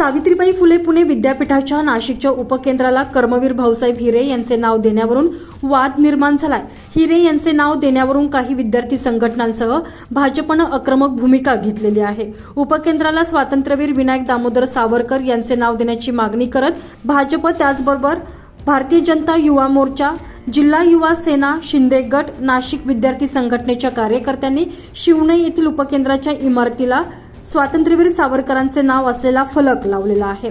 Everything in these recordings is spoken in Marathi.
सावित्रीबाई फुले पुणे विद्यापीठाच्या नाशिकच्या उपकेंद्राला कर्मवीर भाऊसाहेब हिरे यांचे नाव देण्यावरून वाद निर्माण झालाय. हिरे यांचे नाव देण्यावरून काही विद्यार्थी संघटनांसह भाजपनं आक्रमक भूमिका घेतलेली आहे. उपकेंद्राला स्वातंत्र्यवीर विनायक दामोदर सावरकर यांचे नाव देण्याची मागणी करत भाजप त्याचबरोबर भारतीय जनता युवा मोर्चा जिल्हा युवा सेना शिंदे गट नाशिक विद्यार्थी संघटनेच्या कार्यकर्त्यांनी शिवणे येथील उपकेंद्राच्या इमारतीला स्वातंत्र्यवीर सावरकरांचे नाव असलेला फलक लावलेला आहे.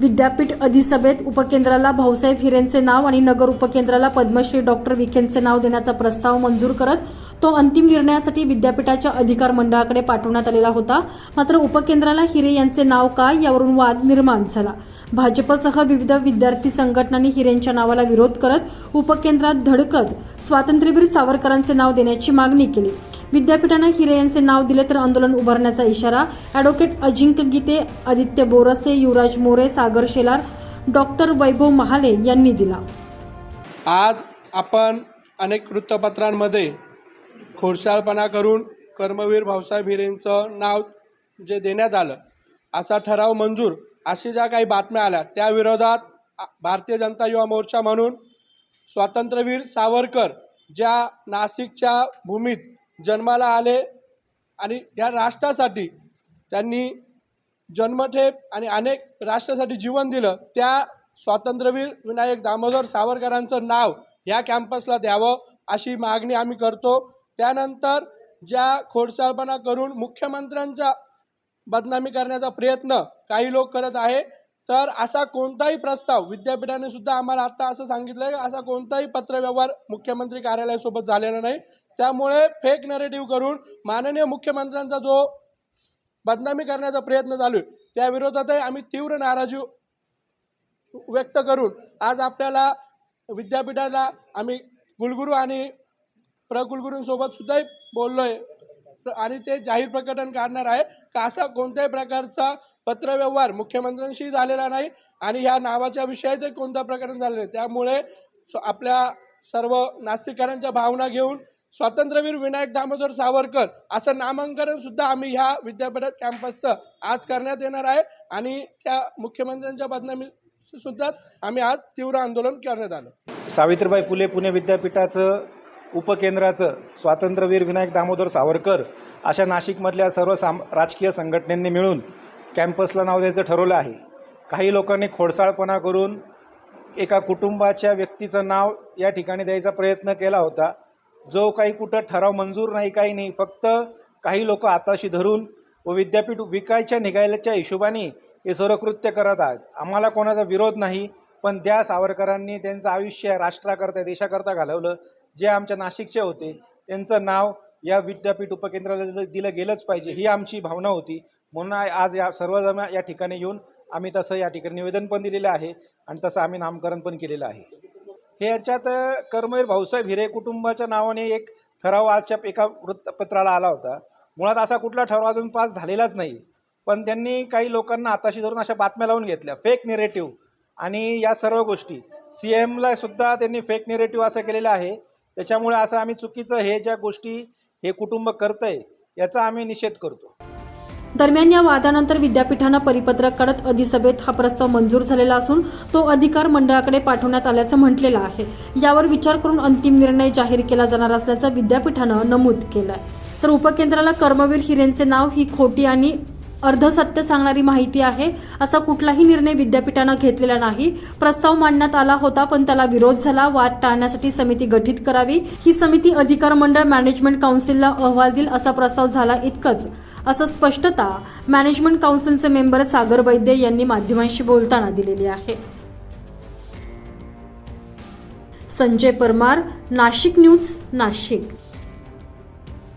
विद्यापीठ अधिसभेत उपकेंद्राला भाऊसाहेब हिरेंचे नाव आणि नगर उपकेंद्राला पद्मश्री डॉक्टर विखेंचे नाव देण्याचा प्रस्ताव मंजूर करत तो अंतिम निर्णयासाठी विद्यापीठाच्या अधिकार मंडळाकडे पाठवण्यात आलेला होता. मात्र उपकेंद्राला हिरे यांचे नाव काय यावरून वाद निर्माण झाला. भाजपसह विविध विद्यार्थी संघटनांनी हिरेंच्या नावाला विरोध करत उपकेंद्रात धडकत स्वातंत्र्यवीर सावरकरांचे नाव देण्याची मागणी केली. विद्यापीठानं हिरे यांचे नाव दिले तर आंदोलन उभारण्याचा इशारा ॲडव्होकेट अजिंक्य गीते आदित्य बोरसे युवराज मोरे सागर शेलार डॉक्टर वैभव महाले यांनी दिला. आज आपण अनेक वृत्तपत्रांमध्ये खोडसाळपणा करून कर्मवीर भाऊसाहेब हिरेंचं नाव जे देण्यात आलं असा ठराव मंजूर अशी ज्या काही बातम्या आल्या त्या विरोधात भारतीय जनता युवा मोर्चा म्हणून स्वातंत्र्यवीर सावरकर ज्या नाशिकच्या भूमीत जन्माला आले आणि या राष्ट्रासाठी त्यांनी जन्मठेप आणि अनेक राष्ट्रासाठी जीवन दिलं त्या स्वातंत्र्यवीर विनायक दामोदर सावरकरांचं नाव या कॅम्पसला द्यावं अशी मागणी आम्ही करतो. त्यानंतर ज्या खोडसाळपणा करून मुख्यमंत्र्यांचा बदनामी करण्याचा प्रयत्न काही लोक करत आहे तर असा कोणताही प्रस्ताव विद्यापीठाने सुद्धा आम्हाला आता असं सांगितलं आहे असा कोणताही पत्रव्यवहार मुख्यमंत्री कार्यालयासोबत झालेला नाही. त्यामुळे फेक नरेटिव्ह करून माननीय मुख्यमंत्र्यांचा जो बदनामी करण्याचा प्रयत्न चालू आहे त्याविरोधातही आम्ही तीव्र नाराजी व्यक्त करून आज आपल्याला विद्यापीठाला आम्ही कुलगुरू आणि प्रकुलगुरूंसोबत सुद्धा बोललोय. आणि ते जाहीर प्रकटन काढणार आहे. का असा कोणत्याही प्रकारचा पत्रव्यवहार मुख्यमंत्र्यांशी झालेला नाही आणि ह्या नावाच्या विषयात कोणता प्रकरण झालं नाही. त्यामुळे आपल्या सर्व नास्तिकांच्या भावना घेऊन स्वातंत्र्यवीर विनायक दामोदर सावरकर असं नामांकन सुद्धा आम्ही ह्या विद्यापीठ कॅम्पसचं आज करण्यात येणार आहे. आणि त्या मुख्यमंत्र्यांच्या बदनामी सुद्धा आम्ही आज तीव्र आंदोलन करण्यात आलं. सावित्रीबाई फुले पुणे विद्यापीठाचं उपकेंद्राचं स्वातंत्र्यवीर विनायक दामोदर सावरकर अशा नाशिकमधल्या सर्व साम राजकीय संघटनांनी मिळून कॅम्पसला नाव द्यायचं ठरवलं आहे. काही लोकांनी खोडसाळपणा करून एका कुटुंबाच्या व्यक्तीचं नाव या ठिकाणी द्यायचा प्रयत्न केला होता. जो काही कुठं ठराव मंजूर नाही काही नाही फक्त काही लोक आताशी धरून व विद्यापीठ विकायच्या निघायच्या हिशोबाने हे सर्व कृत्य करत आहेत. आम्हाला कोणाचा विरोध नाही. पण त्या सावरकरांनी त्यांचं आयुष्य राष्ट्राकरता देशाकरता घालवलं जे आमच्या नाशिकचे होते. त्यांचं नाव या विद्यापीठ उपकेंद्राला दिलं- गेलंच पाहिजे ही आमची भावना होती. म्हणून आज या सर्वजण या ठिकाणी येऊन आम्ही तसं या ठिकाणी निवेदन पण दिलेलं आहे आणि तसं आम्ही नामकरण पण केलेलं आहे. हे याच्यात कर्मवीर भाऊसाहेब हिरे कुटुंबाच्या नावाने एक ठराव आजच्या एका वृत्तपत्राला आला होता. मुळात असा कुठला ठराव अजून पास झालेलाच नाही. पण त्यांनी काही लोकांना आताशी धरून अशा बातम्या लावून घेतल्या. फेक नेरेटिव्ह आणि या सर्व गोष्टी. सी एमला सुद्धा त्यांनी फेक नेरेटिव्ह असं केलेलं आहे. त्याच्यामुळे असं आम्ही चुकीचं हे ज्या गोष्टी हे कुटुंब करतंय याचा आम्ही निषेध करतो. दरम्यान या वादानंतर विद्यापीठानं परिपत्रक काढत अधिसभेत हा प्रस्ताव मंजूर झालेला असून तो अधिकार मंडळाकडे पाठवण्यात आल्याचं म्हटलेलं आहे. यावर विचार करून अंतिम निर्णय जाहीर केला जाणार असल्याचं विद्यापीठानं नमूद केलं आहे तर उपकेंद्राला कर्मवीर हिरेंचे नाव ही खोटी आणि अर्धसत्य सांगणारी माहिती आहे असा कुठलाही निर्णय विद्यापीठानं घेतलेला नाही. प्रस्ताव मांडण्यात आला होता पण त्याला विरोध झाला. वाद टाळण्यासाठी समिती गठीत करावी. ही समिती अधिकार मंडळ मॅनेजमेंट काउन्सिलला अहवाल देईल असा प्रस्ताव झाला इतकंच. असं स्पष्टता मॅनेजमेंट काउन्सिलचे मेंबर सागर वैद्य यांनी माध्यमांशी बोलताना दिलेली आहे. संजय परमार नाशिक न्यूज नाशिक.